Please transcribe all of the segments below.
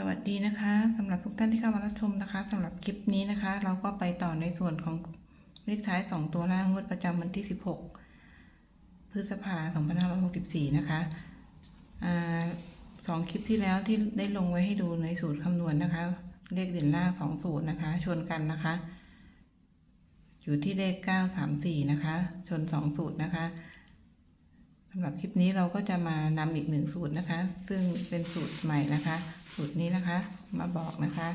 สวัสดีนะคะสำหรับทุกท่านที่เข้ามารับชมนะคะสำหรับคลิปนี้นะคะ เราก็ไปต่อในส่วนของเลขท้าย2ตัวล่างงวดประจำวันที่16พฤษภาคม2564นะคะอ่าสองคลิปที่แล้วที่ได้ลงไว้ให้ดูในสูตรคำนวณนะคะ เลขเด่นล่างสองสูตรนะคะ ชนกันนะคะ อยู่ที่เลข934นะคะ ชน2สูตรนะคะ สำหรับคลิปนี้เราก็จะมานำอีกหนึ่งสูตรนะคะ ซึ่งเป็นสูตรใหม่นะคะ สูตรนี้นะคะ มาบอกนะคะ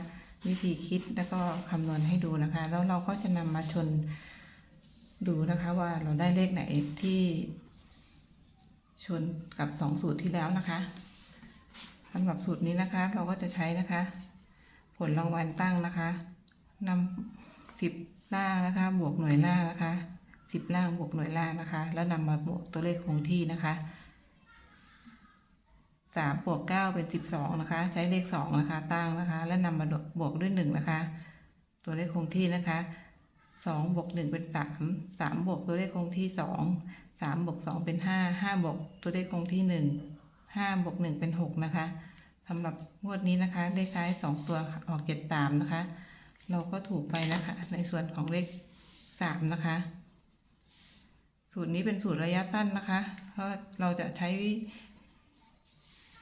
วิธีคิดแล้วก็คำนวณให้ดูนะคะ แล้วเราก็จะนำมาชนดูนะคะว่าเราได้เลขไหนที่ชนกับสองสูตรที่แล้วนะคะสำหรับสูตรนี้นะคะ เราก็จะใช้นะคะ ผลรางวัลตั้งนะคะนำสิบล่านะคะ บวกหน่วยล่านะคะ สิบล่างบวกหน่วยล่างนะคะ แล้วนำมาบวกตัวเลขคงที่นะคะสามบวกเก้าเป็นสิบสองนะคะ ใช้เลขสองนะคะ ตั้งนะคะ แล้วนำมาบวกด้วยหนึ่งนะคะ ตัวเลขคงที่นะคะสองบวกหนึ่งเป็นสามสามบวกตัวเลขคงที่สองสามบวกสองเป็นห้าห้าบวกตัวเลขคงที่หนึ่งห้าบวกหนึ่งเป็นหกนะคะสำหรับงวดนี้นะคะเลขท้ายสองตัวออกเจ็ดสามนะคะ เราก็ถูกไปนะคะ ในส่วนของเลขสามนะคะ สูตรนี้เป็นสูตรระยะสั้นนะคะ เพราะเราจะใช้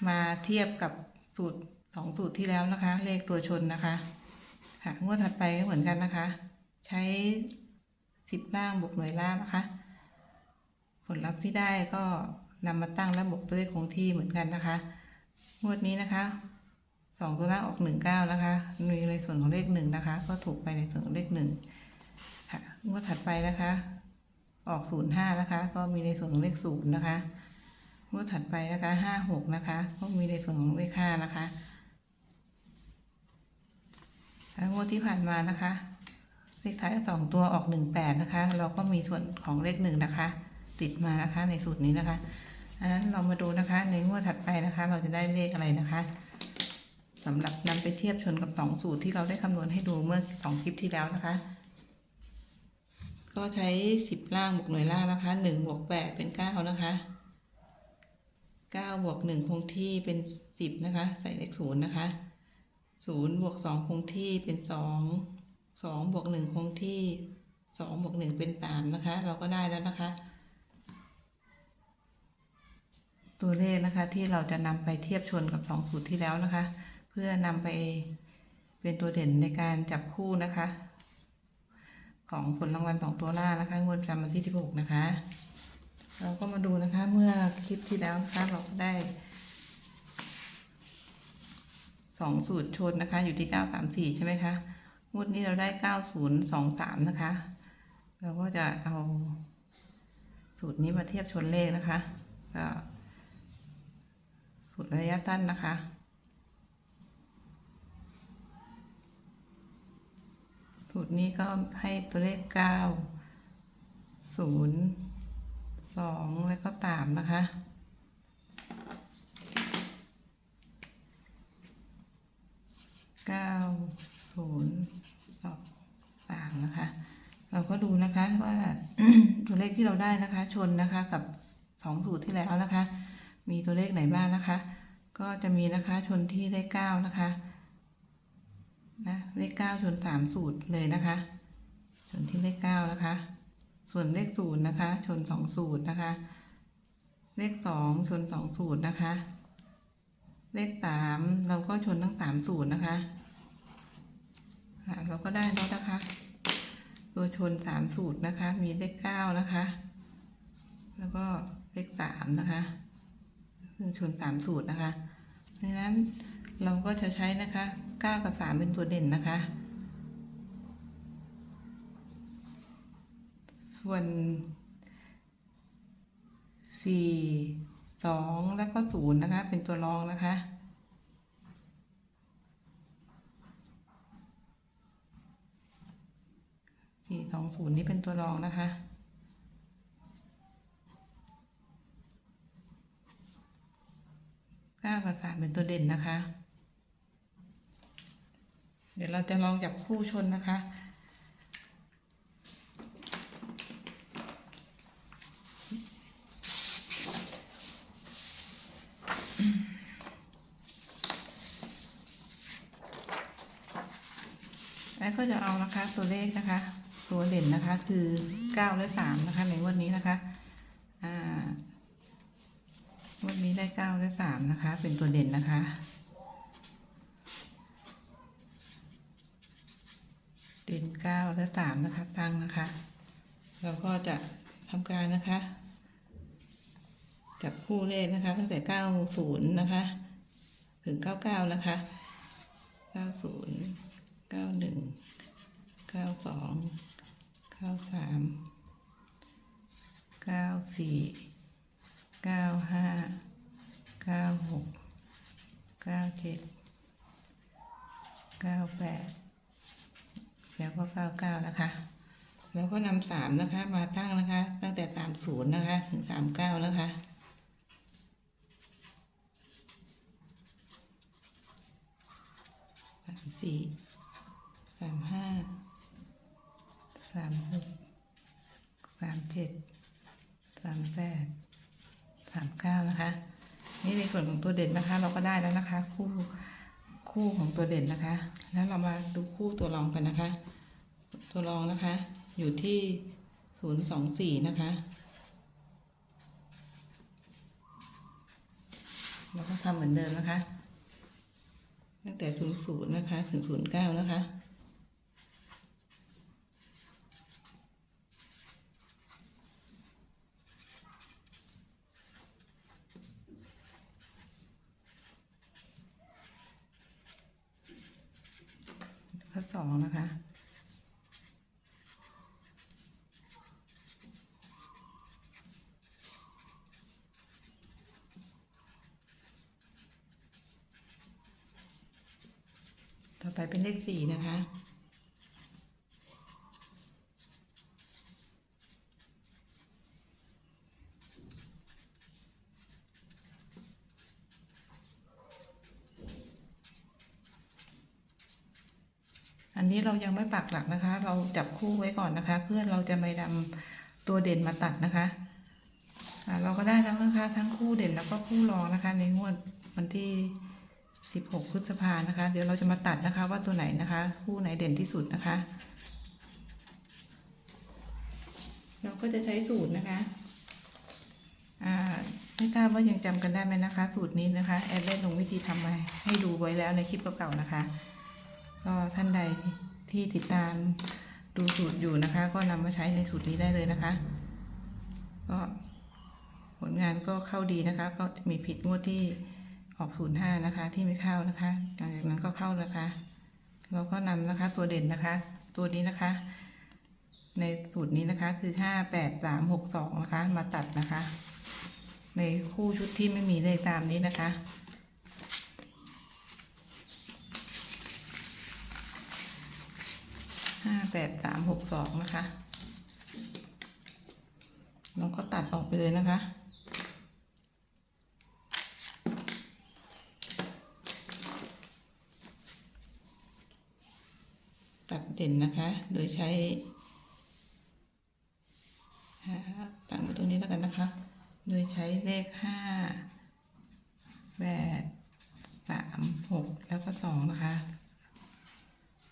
มาเทียบกับสูตรสองสูตรที่แล้วนะคะ เลขตัวชนนะคะ ค่ะงวดถัดไปก็เหมือนกันนะคะ ใช้สิบล่างบวกหน่วยล่างนะคะ ผลลัพธ์ที่ได้ก็นำมาตั้งและบวกตัวเลขคงที่เหมือนกันนะคะ งวดนี้นะคะสองตัวล่างออกหนึ่งเก้านะคะมีในส่วนของเลขหนึ่งนะคะ ก็ถูกไปในส่วนของเลขหนึ่งค่ะงวดถัดไปนะคะ ออกศูนย์ห้านะคะ ก็มีในส่วนของเลขศูนย์นะคะงวดถัดไปนะคะห้าหกนะคะ ก็มีในส่วนของเลขห้านะคะแล้วงวดที่ผ่านมานะคะ เลขท้ายสองตัวออกหนึ่งแปดนะคะ เราก็มีส่วนของเลขหนึ่งนะคะ ติดมานะคะในสูตรนี้นะคะอันนั้นเรามาดูนะคะ ในงวดถัดไปนะคะ เราจะได้เลขอะไรนะคะสำหรับนำไปเทียบชนกับสองสูตรที่เราได้คำนวณให้ดูเมื่อสองคลิปที่แล้วนะคะ ก็ใช้สิบล่างบวกหน่วยล่างนะคะหนึ่งบวกแปดเป็นเก้านะคะเก้าบวกหนึ่งคงที่เป็นสิบนะคะ ใส่เลขศูนย์นะคะศูนย์บวกสองคงที่เป็นสองสองบวกหนึ่งคงที่สองบวกหนึ่งเป็นสามนะคะ เราก็ได้แล้วนะคะ ตัวเลขนะคะที่เราจะนำไปเทียบชนกับสองสูตรที่แล้วนะคะ เพื่อนำไปเป็นตัวเด่นในการจับคู่นะคะ ของผลรางวัลสองตัวล่านะคะงวดประจำวันที่สิบหกนะคะ เราก็มาดูนะคะ เมื่อคลิปที่แล้วนะคะเราก็ได้สองสูตรชนนะคะ อยู่ที่เก้าสามสี่ใช่ไหมคะงวดนี้เราได้เก้าศูนย์สองสามนะคะ เราก็จะเอาสูตรนี้มาเทียบชนเลขนะคะก็สูตรระยะสั้นนะคะ สูตรนี้ก็ให้ตัวเลขเก้าศูนย์สองแล้วก็ตามนะคะ เก้าศูนย์สองสามนะคะ เราก็ดูนะคะว่าตัวเลขที่เราได้นะคะ ชนนะคะกับสองสูตรที่แล้วนะคะ มีตัวเลขไหนบ้างนะคะ ก็จะมีนะคะชนที่เลขเก้านะคะ นะเลขเก้าชนสามสูตรเลยนะคะ ชนที่เลขเก้านะคะ ส่วนเลขศูนย์นะคะ ชนสองสูตรนะคะ เลขสองชนสองสูตรนะคะ เลขสามเราก็ชนทั้งสามสูตรนะคะค่ะเราก็ได้แล้วนะคะ ตัวชนสามสูตรนะคะ มีเลขเก้านะคะ แล้วก็เลขสามนะคะคือชนสามสูตรนะคะดังนั้นเราก็จะใช้นะคะ เก้ากับสามเป็นตัวเด่นนะคะ ส่วนสี่สองแล้วก็ศูนย์นะคะ เป็นตัวรองนะคะสี่สองศูนย์นี่เป็นตัวรองนะคะ เก้ากับสามเป็นตัวเด่นนะคะ เดี๋ยวเราจะลองจับคู่ชนนะคะ แล้วก็จะเอานะคะตัวเลขนะคะ ตัวเด่นนะคะคือเก้าและสามนะคะในวันนี้นะคะวันนี้ได้เก้าและสามนะคะ เป็นตัวเด่นนะคะ เด่นเก้าและสามนะคะตั้งนะคะ เราก็จะทำการนะคะ จับคู่เลขนะคะ ตั้งแต่เก้าศูนย์นะคะ ถึงเก้าเก้านะคะเก้าศูนย์เก้าหนึ่งเก้าสองเก้าสามเก้าสี่เก้าห้าเก้าหกเก้าเจ็ดเก้าแปด แล้วก็เก้าเก้านะคะ แล้วก็นำสามนะคะ มาตั้งนะคะ ตั้งแต่สามศูนย์นะคะ ถึงสามเก้านะคะสามสี่สามห้าสามหกสามเจ็ดสามแปดสามเก้านะคะ นี่ในส่วนของตัวเด่นนะคะ เราก็ได้แล้วนะคะ คู่ คู่ของตัวเด่นนะคะ แล้วเรามาดูคู่ตัวรองกันนะคะ ตัวรองนะคะ อยู่ที่ศูนย์สองสี่นะคะเราก็ทำเหมือนเดิมนะคะ ตั้งแต่ศูนย์ศูนย์นะคะ ถึงศูนย์เก้านะคะ ข้อ สองนะคะ ต่อไปเป็นเลขสี่นะคะ นี้เรายังไม่ปักหลักนะคะ เราจับคู่ไว้ก่อนนะคะ เพื่อเราจะไม่นำตัวเด่นมาตัดนะคะเราก็ได้แล้วนะคะทั้งคู่เด่นแล้วก็คู่รองนะคะ ในงวดวันที่ 16 พฤษภานะคะ เดี๋ยวเราจะมาตัดนะคะว่าตัวไหนนะคะ คู่ไหนเด่นที่สุดนะคะ เราก็จะใช้สูตรนะคะไม่ทราบว่ายังจำกันได้ไหมนะคะ สูตรนี้นะคะแอดได้ลงวิธีทำมาให้ดูไว้แล้วในคลิปเก่าๆนะคะ ก็ท่านใดที่ติดตามดูสูตรอยู่นะคะ ก็นำมาใช้ในสูตรนี้ได้เลยนะคะ ก็ผลงานก็เข้าดีนะคะ ก็มีผิดงวดที่ออกศูนย์ห้านะคะ ที่ไม่เข้านะคะหลังจากนั้นก็เข้านะคะ เราก็นำนะคะตัวเด่นนะคะ ตัวนี้นะคะ ในสูตรนี้นะคะคือห้าแปดสามหกสองนะคะ มาตัดนะคะ ในคู่ชุดที่ไม่มีเลขตามนี้นะคะ ห้าแปดสามหกสองนะคะเราก็ตัดออกไปเลยนะคะ ตัดเด่นนะคะ โดยใช้ตั้งไว้ตรงนี้แล้วกันนะคะ โดยใช้เลขห้าแปดสามหกแล้วก็สองนะคะ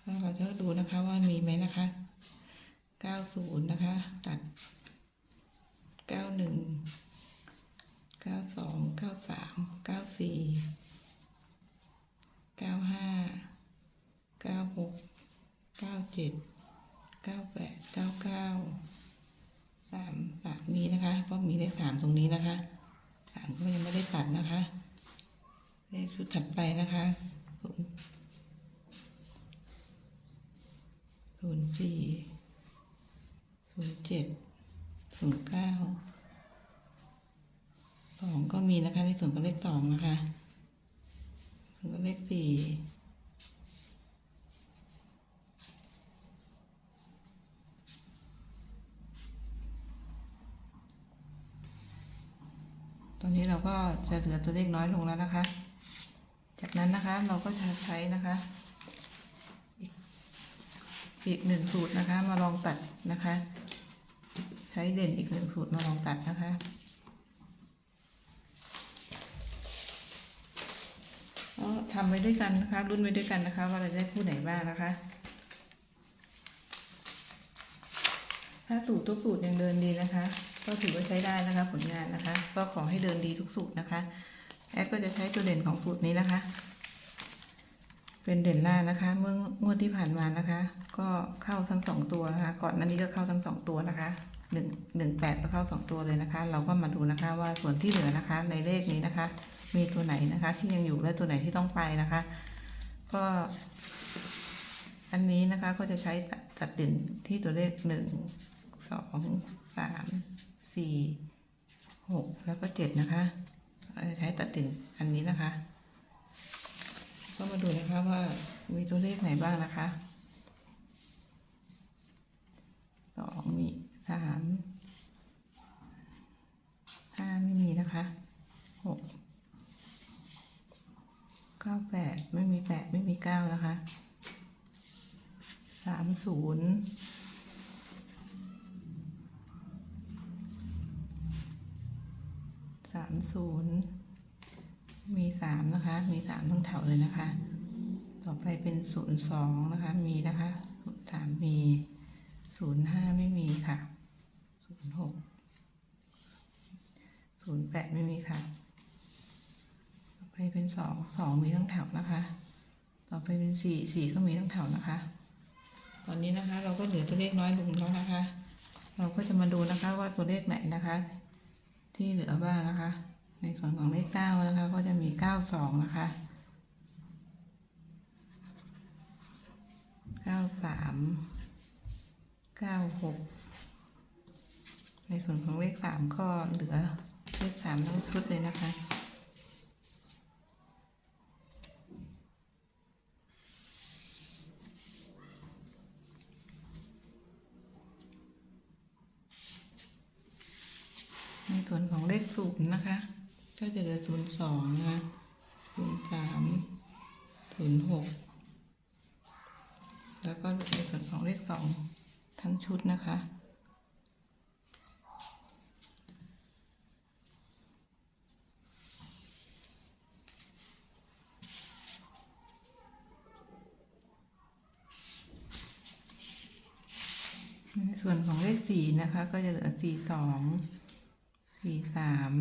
แล้วเราจะดูนะคะว่ามีไหมนะคะเก้าศูนย์นะคะ ตัดเก้าหนึ่งเก้าสองเก้าสามเก้าสี่เก้าห้าเก้าหกเก้าเจ็ด เก้าแปด เก้าเก้า สามสามมีนะคะ เพราะมีเลขสามตรงนี้นะคะ สามก็ยังไม่ได้ตัดนะคะ เลขชุดถัดไปนะคะศูนย์ ศูนย์สี่ ศูนย์เจ็ด ศูนย์เก้า สองก็มีนะคะ ในส่วนของเลขสองนะคะ ส่วนของเลขสี่ ตอนนี้เราก็จะเหลือตัวเลขน้อยลงแล้วนะคะ จากนั้นนะคะเราก็จะใช้นะคะอีกหนึ่งสูตรนะคะ มาลองตัดนะคะ ใช้เด่นอีกหนึ่งสูตรมาลองตัดนะคะ ก็ทำไว้ด้วยกันนะคะ รุ่นไว้ด้วยกันนะคะ ว่าเราจะได้คู่ไหนบ้างนะคะ ถ้าสูตรทุกสูตรยังเดินดีนะคะ ก็ถือว่าใช้ได้นะคะผลงานนะคะ ก็ขอให้เดินดีทุกสูตรนะคะ แอดก็จะใช้ตัวเด่นของสูตรนี้นะคะ เป็นเด่นล่านะคะ เมื่องวดที่ผ่านมานะคะ ก็เข้าทั้งสองตัวนะคะ ก่อนหน้านี้ก็เข้าทั้งสองตัวนะคะหนึ่งหนึ่งแปดก็เข้าสองตัวเลยนะคะ เราก็มาดูนะคะว่าส่วนที่เหลือนะคะ ในเลขนี้นะคะ มีตัวไหนนะคะ ที่ยังอยู่และตัวไหนที่ต้องไปนะคะ ก็ อันนี้นะคะก็จะใช้ตัดตัดเด่นที่ตัวเลขหนึ่ง สองสามสี่หกแล้วก็เจ็ดนะคะเราจะใช้ตัดเด่นอันนี้นะคะ ก็มาดูนะคะว่ามีตัวเลขไหนบ้างนะคะสองมีสามห้าไม่มีนะคะหกเก้าแปดไม่มีแปดไม่มีเก้านะคะสามศูนย์ามศูนย์มีสามนะคะ มีสามทั้งแถวเลยนะคะ ต่อไปเป็นศูนย์สองนะคะ มีนะคะศูนย์สามมีศูนย์ห้าไม่มีค่ะศูนย์หกศูนย์แปดไม่มีค่ะ ต่อไปเป็นสองสองมีทั้งแถวนะคะ ต่อไปเป็นสี่สี่ก็มีทั้งแถวนะคะ ตอนนี้นะคะ เราก็เหลือตัวเลขน้อยลงแล้วนะคะ เราก็จะมาดูนะคะว่าตัวเลขไหนนะคะ ที่เหลือบ้างนะคะ ในส่วนของเลขเก้านะคะ ก็จะมีเก้าสองนะคะเก้าสามเก้าหกในส่วนของเลขสามก็เหลือเลขสามทั้งชุดเลยนะคะ ในส่วนของเลขศูนย์นะคะ ก็จะเหลื อศูนย์สองนะคะศูนย์สามศูนย์หกแล้วก็ในส่วนของเลขสองทั้งชุดนะคะ ในส่วนของเลขสี่นะคะ ก็จะเหลือสี่สองสี่สาม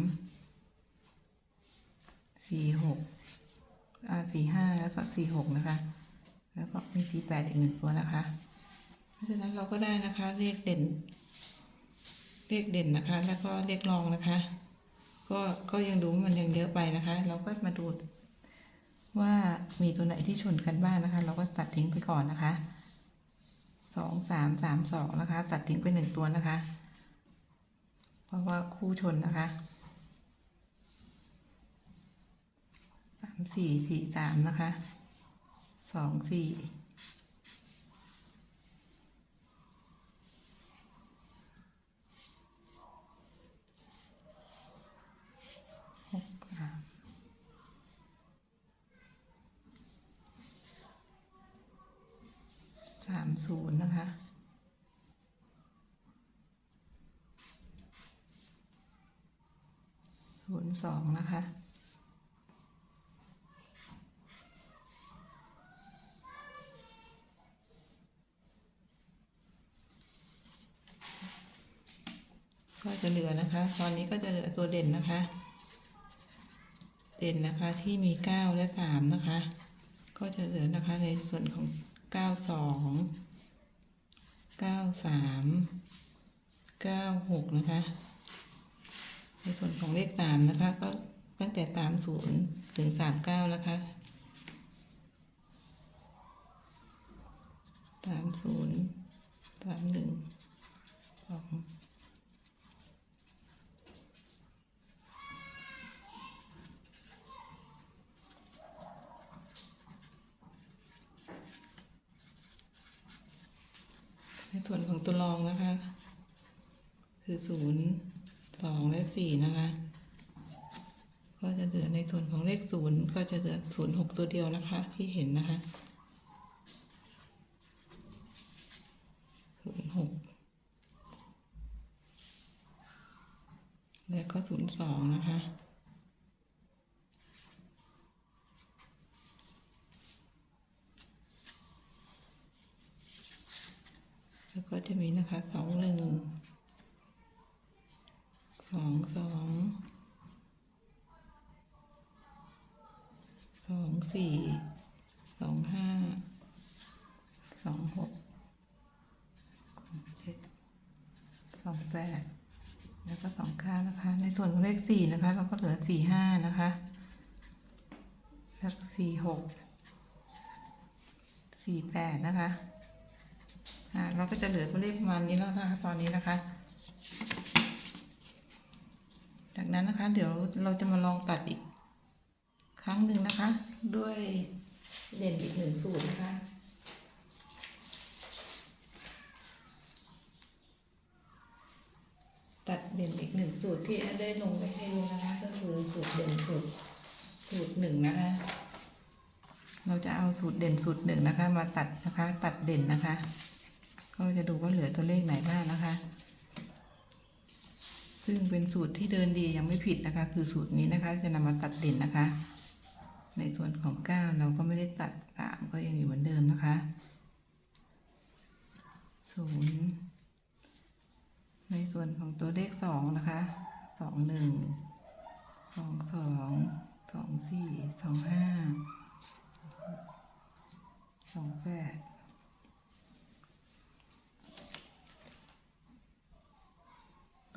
สี่หกอ่าสี่ห้าแล้วก็สี่หกนะคะ แล้วก็มีสี่แปดอีกหนึ่งตัวนะคะ เพราะฉะนั้นเราก็ได้นะคะเลขเด่น เลขเด่นนะคะ แล้วก็เลขรองนะคะ ก็ก็ยังดูมันยังเยอะไปนะคะ เราก็มาดูว่ามีตัวไหนที่ชนกันบ้างนะคะ เราก็ตัดทิ้งไปก่อนนะคะสองสามสามสองนะคะ ตัดทิ้งไปหนึ่งตัวนะคะ เพราะว่าคู่ชนนะคะ สามสี่สี่สามนะคะสองสี่หกสามสามศูนย์นะคะศูนย์สองนะคะ ก็จะเหลื อนะคะ ตอนนี้ก็จะเหลือตัวเด่นนะคะ เด่นนะคะที่มีเก้าและสามนะคะ ก็จะเหลือนะคะในส่วนของเก้าสองเก้าสามเก้าหกนะคะ ในส่วนของเลขสามนะคะ ก็ตั้งแต่สามศูนย์ถึงสามเก้านะคะสามศูนย์สามหนึ่งสอง ในส่วนของตัวรองนะคะ คือศูนย์สองและสี่นะคะ ก็จะเหลือในส่วนของเลขศูนย์ก็จะเหลือศูนย์หกตัวเดียวนะคะ ที่เห็นนะคะศูนย์หกและก็ศูนย์สองนะคะ แแล้วก็จะมี นะคะสองหนึ่งสองสองสองสี่สองห้าสองหกสองเจ็ดสองแปดแล้วก็สองเก้านะคะ ในส่วนของเลขสี่นะคะ เราก็เหลือสี่ห้านะคะแล้วก็สี่หกสี่แปดนะคะ เราก็จะเหลือตัวเลขประมาณนี้แล้วนะคะตอนนี้นะคะ จากนั้นนะคะ เดี๋ยวเราจะมาลองตัดอีก ครั้งหนึ่งนะคะ ด้วยเด่นอีกหนึ่งสูตรนะคะตัดเด่นอีกหนึ่งสูตรที่แอดได้ลงไปให้ดูนะคะ ก็คือสูตรเด่นสูตรสูตรหนึ่งนะคะ เราจะเอาสูตรเด่นสูตรหนึ่งนะคะ มาตัดนะคะ ตัดเด่นนะคะ ก็จะดูว่าเหลือตัวเลขไหนบ้างนะคะ ซึ่งเป็นสูตรที่เดินดียังไม่ผิดนะคะ คือสูตรนี้นะคะจะนำมาตัดเด่นนะคะ ในส่วนของเก้าเราก็ไม่ได้ตัดสามก็ยังอยู่เหมือนเดิมนะคะศูนย์ในส่วนของตัวเลขสองนะคะสองหนึ่งสองสองสองสี่สองห้าสองแปด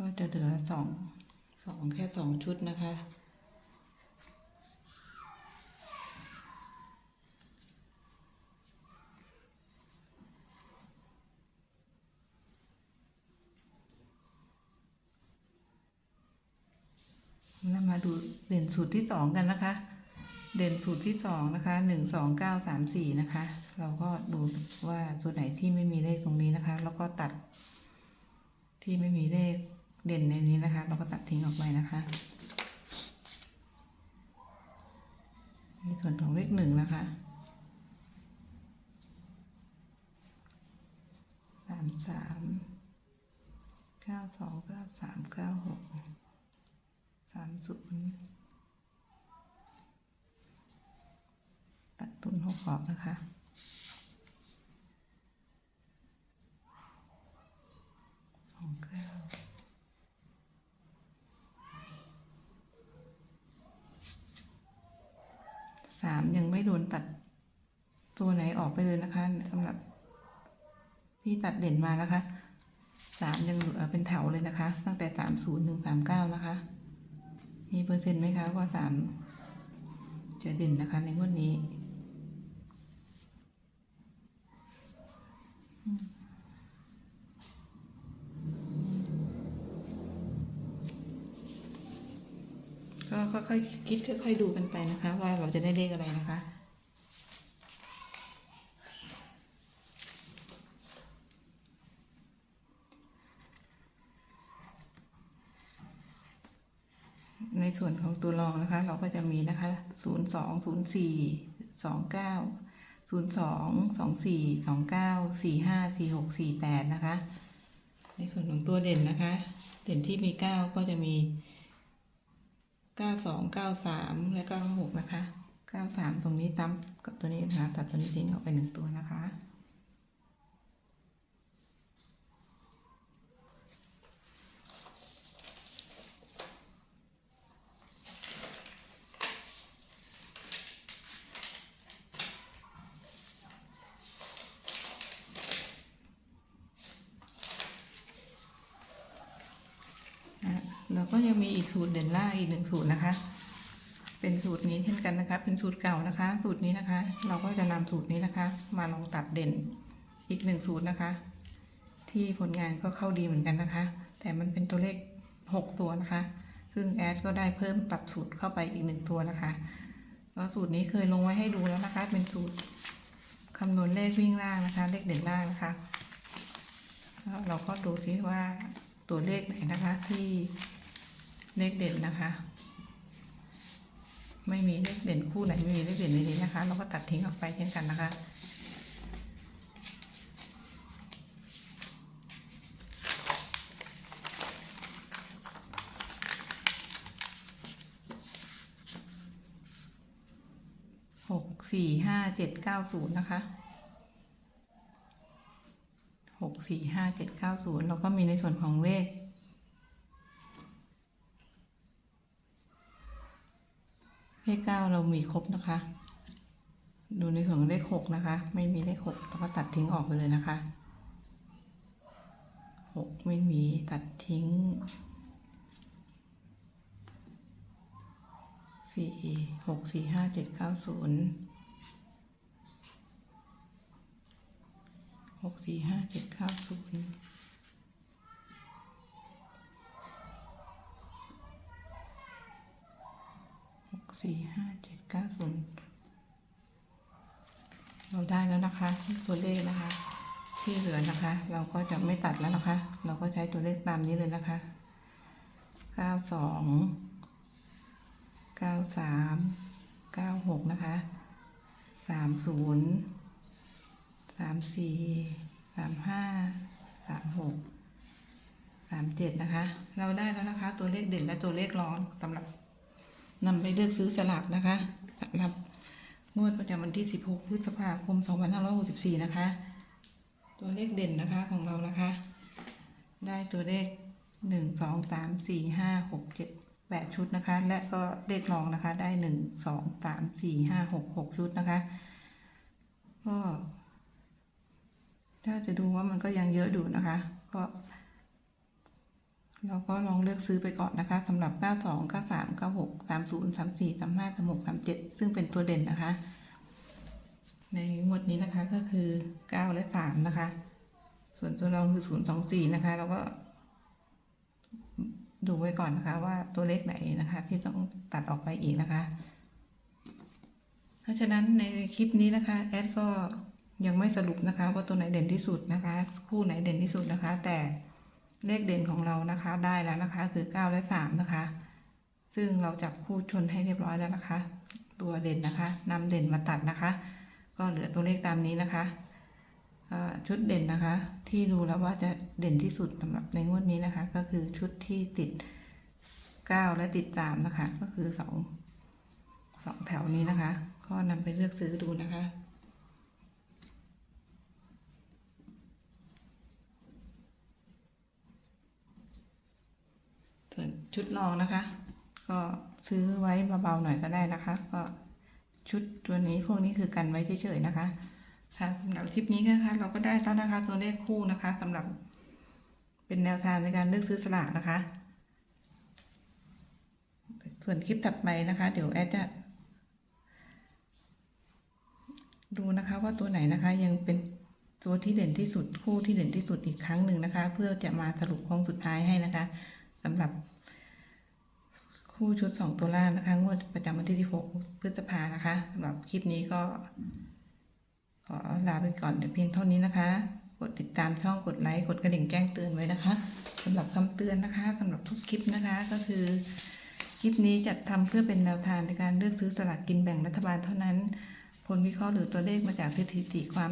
ก็จะเหลือสองสองแค่สองชุดนะคะเรามาดูเด่นสูตรที่สองกันนะคะ เด่นสูตรที่สองนะคะหนึ่งสองเก้าสามสี่นะคะ เราก็ดูว่าตัวไหนที่ไม่มีเลขตรงนี้นะคะ แล้วก็ตัดที่ไม่มีเลข เด่นในนี้นะคะ เราก็ตัดทิ้งออกไปนะคะในส่วนของเลขหนึ่งนะคะสามสามเก้าสองเก้าสามเก้าหกสามศูนย์ตัดตุนหกขอบนะคะสองเก้า สามยังไม่โดนตัดตัวไหนออกไปเลยนะคะสำหรับที่ตัดเด่นมานะคะสามยังเป็นแถวเลยนะคะ ตั้งแต่สามศูนย์ถึงสามเก้านะคะ มีเปอร์เซ็นต์ไหมคะว่าสามจะเด่นนะคะในงวดนี้ ก็ค่อยๆคิดค่อยๆดูกันไปนะคะ ว่าเราจะได้เลขอะไรนะคะในส่วนของตัวรองนะคะ เราก็จะมีนะคะศูนย์สองศูนย์สี่สองเก้าศูนย์สองสองสี่สองเก้าสี่ห้าสี่หกสี่แปดนะคะ ในส่วนของตัวเด่นนะคะ เด่นที่มีเก้าก็จะมี เก้าสองเก้าสามและเก้าหกนะคะเก้าสามตรงนี้ตั้มกับตัวนี้นะคะตัดตัวนี้ทิ้งออกไปหนึ่งตัวนะคะแล้วก็ยังมีอีกสูตรเด่นล่าง อีกหนึ่งสูตรนะคะ เป็นสูตรนี้เช่นกันนะคะ เป็นสูตรเก่านะคะ สูตรนี้นะคะ เราก็จะนำสูตรนี้นะคะ มาลองตัดเด่นอีกหนึ่งสูตรนะคะ ที่ผลงานก็เข้าดีเหมือนกันนะคะ แต่มันเป็นตัวเลขหกตัวนะคะ ซึ่งแอดก็ได้เพิ่มปรับสูตรเข้าไปอีกหนึ่งตัวนะคะก็สูตรนี้เคยลงไว้ให้ดูแล้วนะคะ เป็นสูตรคำนวณเลขวิ่งล่างนะคะ เลขเด่นล่างนะคะแล้วเราก็ดูซิว่าตัวเลขไหนนะคะ ที่ เลขเด่นนะคะ ไม่มีเลขเด่นคู่ไหนไม่มีเลขเด่นในนี้นะคะ เราก็ตัดทิ้งออกไปเช่นกันนะคะ หกสี่ห้าเจ็ดเก้าศูนย์นะคะหกสี่ห้าเจ็ดเก้าศูนย์แล้วก็มีในส่วนของเลข เลขเก้าเรามีครบนะคะ ดูในส่วนของเลขหกนะคะ ไม่มีเลขหกแล้วก็ตัดทิ้งออกไปเลยนะคะหกไม่มีตัดทิ้งสี่หกสี่ห้าเจ็ดเก้าศูนย์หกสี่ห้าเจ็ดเก้าศูนย์ สี่ห้าเจ็ดเก้าศูนย์เราได้แล้วนะคะตัวเลขนะคะ ที่เหลือนะคะ เราก็จะไม่ตัดแล้วนะคะ เราก็ใช้ตัวเลขตามนี้เลยนะคะเก้าสองเก้าสามเก้าหกนะคะสามศูนย์สามสี่สามห้าสามหกสามเจ็ดนะคะ เราได้แล้วนะคะ ตัวเลขเด่นและตัวเลขร้องสำหรับ นำไปเลือกซื้อสลากนะคะสำหรับงวดประจำวันที่ 16 พฤษภาคม 2564 นะคะ ตัวเลขเด่นนะคะของเรานะคะ ได้ตัวเลขหนึ่งสองสามสี่ห้าหกเจ็ดแปดชุดนะคะ และก็เลขรองนะคะ ได้หนึ่งสองสามสี่ห้าหกหกชุดนะคะ ก็ ถ้าจะดูว่ามันก็ยังเยอะอยู่นะคะ ก็ เราก็ลองเลือกซื้อไปก่อนนะคะสำหรับ 92 93 96 30 34 35 36 37 ซึ่งเป็นตัวเด่นนะคะ ในงวดนี้นะคะก็คือ 9 และ 3 นะคะ ส่วนตัวรองคือ 024 นะคะ เราก็ ดูไว้ก่อนนะคะ ว่าตัวเลขไหนนะคะ ที่ต้องตัดออกไปอีกนะคะ เพราะฉะนั้นในคลิปนี้นะคะ แอดก็ยังไม่สรุปนะคะ ว่าตัวไหนเด่นที่สุดนะคะ คู่ไหนเด่นที่สุดนะคะ แต่ เลขเด่นของเรานะคะได้แล้วนะคะคือ 9 และ 3 นะคะ ซึ่งเราจับคู่ชนให้เรียบร้อยแล้วนะคะ ตัวเด่นนะคะนำเด่นมาตัดนะคะ ก็เหลือตัวเลขตามนี้นะคะชุดเด่นนะคะ ที่ดูแล้วว่าจะเด่นที่สุดสำหรับในงวดนี้นะคะ ก็คือชุดที่ติด 9 และติด3นะคะ ก็คือ 2 2 แถวนี้นะคะ ก็นำไปเลือกซื้อดูนะคะ ส่วน ชุดรองนะคะ ก็ซื้อไว้เบาๆหน่อยก็ได้นะคะ ก็ชุดตัวนี้พวกนี้คือกันไว้เฉยๆนะคะค่ะสำหรับคลิปนี้นะคะ เราก็ได้แล้วนะคะ ตัวเลขคู่นะคะสำหรับเป็นแนวทางในการเลือกซื้อสลากนะคะ ส่วนคลิปถัดไปนะคะ เดี๋ยวแอดจะ ดูนะคะว่าตัวไหนนะคะยังเป็นตัวที่เด่นที่สุดคู่ที่เด่นที่สุดอีกครั้งหนึ่งนะคะ เพื่อจะมาสรุปโค้งสุดท้ายให้นะคะสำหรับ คู่ชุดสองตัวล่างนะคะงวดประจำวันที่ 16 พฤษภานะคะสำหรับคลิปนี้ก็ ขอลาไปก่อนเพียงเท่านี้นะคะ กดติดตามช่องกดไลค์กดกระดิ่งแจ้งเตือนไว้นะคะสำหรับคำเตือนนะคะสำหรับทุกคลิปนะคะก็คือคลิปนี้จัดทำเพื่อเป็นแนวทางในการเลือกซื้อสลากกินแบ่งรัฐบาลเท่านั้น ผลวิเคราะห์หรือตัวเลขมาจากสถิติความ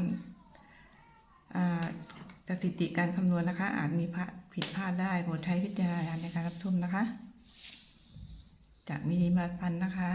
สถิติการคำนวณนะคะ อาจมีผิดพลาดได้โปรดใช้วิจารณญาณในการรับชมนะคะ จากมินิมาพันนะคะ